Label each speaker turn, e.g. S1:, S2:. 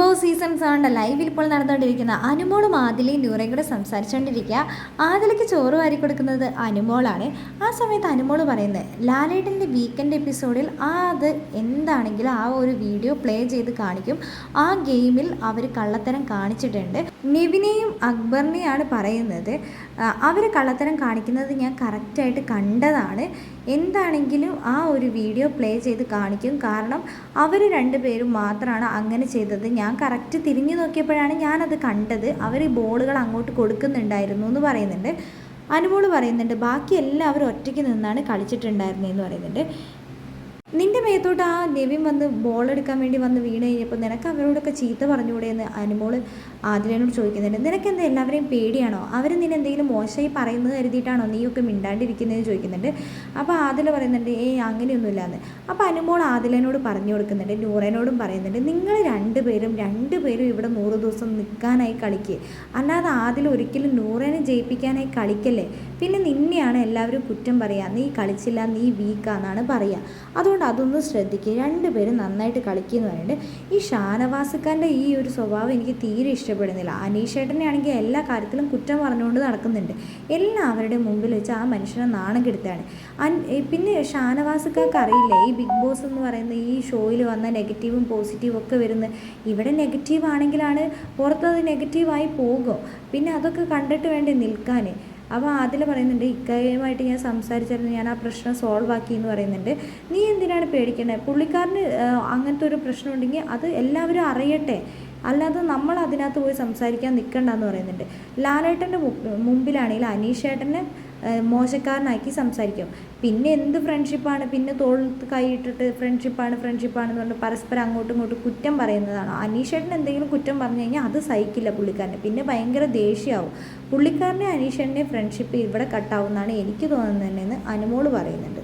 S1: Boss season സെവന്റെ ലൈവിൽ ഇപ്പോൾ നടന്നുകൊണ്ടിരിക്കുന്ന അനുമോളും ആദിലയും നൂറയും കൂടെ സംസാരിച്ചുകൊണ്ടിരിക്കുക ആദിലയ്ക്ക് ചോറ് വാരി കൊടുക്കുന്നത് അനുമോളാണ്. ആ സമയത്ത് അനുമോൾ പറയുന്നത് ലാലേട്ടന്റെ വീക്കെൻഡ് എപ്പിസോഡിൽ ആ അത് എന്താണെങ്കിലും ആ ഒരു വീഡിയോ പ്ലേ ചെയ്ത് കാണിക്കും. ആ ഗെയിമിൽ അവർ കള്ളത്തരം കാണിച്ചിട്ടുണ്ട്. നിവിനെയും അക്ബറിനെയാണ് പറയുന്നത്. അവർ കള്ളത്തരം കാണിക്കുന്നത് ഞാൻ കറക്റ്റായിട്ട് കണ്ടതാണ്. എന്താണെങ്കിലും ആ ഒരു വീഡിയോ പ്ലേ ചെയ്ത് കാണിക്കും. കാരണം അവർ രണ്ടുപേരും മാത്രമാണ് അങ്ങനെ ചെയ്തത്. ഞാൻ കറക്റ്റ് തിരിഞ്ഞു നോക്കിയപ്പോഴാണ് ഞാനത് കണ്ടത്. അവർ ബോളുകൾ അങ്ങോട്ട് കൊടുക്കുന്നുണ്ടായിരുന്നു എന്ന് പറയുന്നുണ്ട്. അനുമോൾ പറയുന്നുണ്ട് ബാക്കി എല്ലാവരും ഒറ്റയ്ക്ക് നിന്നാണ് കളിച്ചിട്ടുണ്ടായിരുന്നതെന്ന് പറയുന്നുണ്ട്. നിന്റെ മേത്തോട്ട് ആ നെവിൻ വന്ന് ബോൾ എടുക്കാൻ വേണ്ടി വന്ന് വീണ് കഴിഞ്ഞപ്പോൾ നിനക്ക് അവരോടൊക്കെ ചീത്ത പറഞ്ഞുകൂടെ എന്ന് അനുമോൾ ആദിലനോട് ചോദിക്കുന്നുണ്ട്. നിനക്ക് എന്താ എല്ലാവരെയും പേടിയാണോ? അവർ നിന്നെ എന്തെങ്കിലും മോശമായി പറയുന്നത് കരുതിയിട്ടാണോ നീയൊക്കെ മിണ്ടാണ്ടിരിക്കുന്നതെന്ന് ചോദിക്കുന്നുണ്ട്. അപ്പോൾ ആദില പറയുന്നുണ്ട് ഏയ് അങ്ങനെയൊന്നുമില്ല എന്ന് അപ്പോൾ അനുമോൾ ആദിലനോട് പറഞ്ഞു കൊടുക്കുന്നുണ്ട് നൂറേനോടും പറയുന്നുണ്ട് നിങ്ങൾ രണ്ടുപേരും രണ്ടുപേരും ഇവിടെ നൂറ് ദിവസം നിൽക്കാനായി കളിക്കുക അല്ലാതെ ആദിൽ ഒരിക്കലും നൂറേനെ ജയിപ്പിക്കാനായി കളിക്കല്ലേ? പിന്നെ നിന്നെയാണ് എല്ലാവരും കുറ്റം പറയുക നീ കളിച്ചില്ല നീ വീക്കാന്നാണ് പറയുക അതുകൊണ്ട് അതൊന്ന് ശ്രദ്ധിക്കുക രണ്ടുപേരും നന്നായിട്ട് കളിക്കുന്നു പറയുന്നത് ഈ ഷാനവാസക്കാരന്റെ ഈ ഒരു സ്വഭാവം എനിക്ക് തീരെ ഇഷ്ടപ്പെടുന്നില്ല. അനീഷേട്ടനെ ആണെങ്കിൽ എല്ലാ കാര്യത്തിലും കുറ്റം പറഞ്ഞുകൊണ്ട് നടക്കുന്നുണ്ട്. എല്ലാവരുടെയും മുമ്പിൽ വെച്ച് ആ മനുഷ്യനെ നാണം കെടുത്താണ് പിന്നെ ഷാനവാസക്കാർക്ക് അറിയില്ല? ഈ ബിഗ് ബോസ് എന്ന് പറയുന്ന ഈ ഷോയിൽ വന്ന നെഗറ്റീവും പോസിറ്റീവും ഒക്കെ വരുന്നത് ഇവിടെ നെഗറ്റീവ് ആണെങ്കിലാണ് പുറത്തത് നെഗറ്റീവായി പോകും. പിന്നെ അതൊക്കെ കണ്ടിട്ട് വേണ്ടേ നിൽക്കാൻ? അപ്പോൾ അതിൽ പറയുന്നുണ്ട് ഇക്കയുമായിട്ട് ഞാൻ സംസാരിച്ചായിരുന്നു ഞാൻ ആ പ്രശ്നം സോൾവ് ആക്കി എന്ന് പറയുന്നുണ്ട്. നീ എന്തിനാണ് പേടിക്കേണ്ടത് പുള്ളിക്കാരന് അങ്ങനത്തെ ഒരു പ്രശ്നം ഉണ്ടെങ്കിൽ അത് എല്ലാവരും അറിയട്ടെ. അല്ലാതെ നമ്മൾ അതിനകത്ത് പോയി സംസാരിക്കാൻ നിൽക്കണ്ടെന്ന് പറയുന്നുണ്ട്. ലാലേട്ടന്റെ മുമ്പിലാണെങ്കിൽ അനീഷേട്ടനെ മോശക്കാരനാക്കി സംസാരിക്കും. പിന്നെ എന്ത് ഫ്രണ്ട്ഷിപ്പാണ് പിന്നെ തോളത്ത് കൈയിട്ടിട്ട് ഫ്രണ്ട്ഷിപ്പാണ് ഫ്രണ്ട്ഷിപ്പാണെന്ന് പറഞ്ഞ് പരസ്പരം അങ്ങോട്ടും ഇങ്ങോട്ടും കുറ്റം പറയുന്നതാണ്. അനീഷേട്ടൻ എന്തെങ്കിലും കുറ്റം പറഞ്ഞു കഴിഞ്ഞാൽ അത് സഹിക്കില്ല പുള്ളിക്കാരനെ. പിന്നെ ഭയങ്കര ദേഷ്യമാവും. പുള്ളിക്കാരനെ അനീഷേട്ടനെ ഫ്രണ്ട്ഷിപ്പ് ഇവിടെ കട്ടാവുന്നതാണ് എനിക്ക് തോന്നുന്നത് തന്നെയെന്ന് അനുമോൾ പറയുന്നുണ്ട്.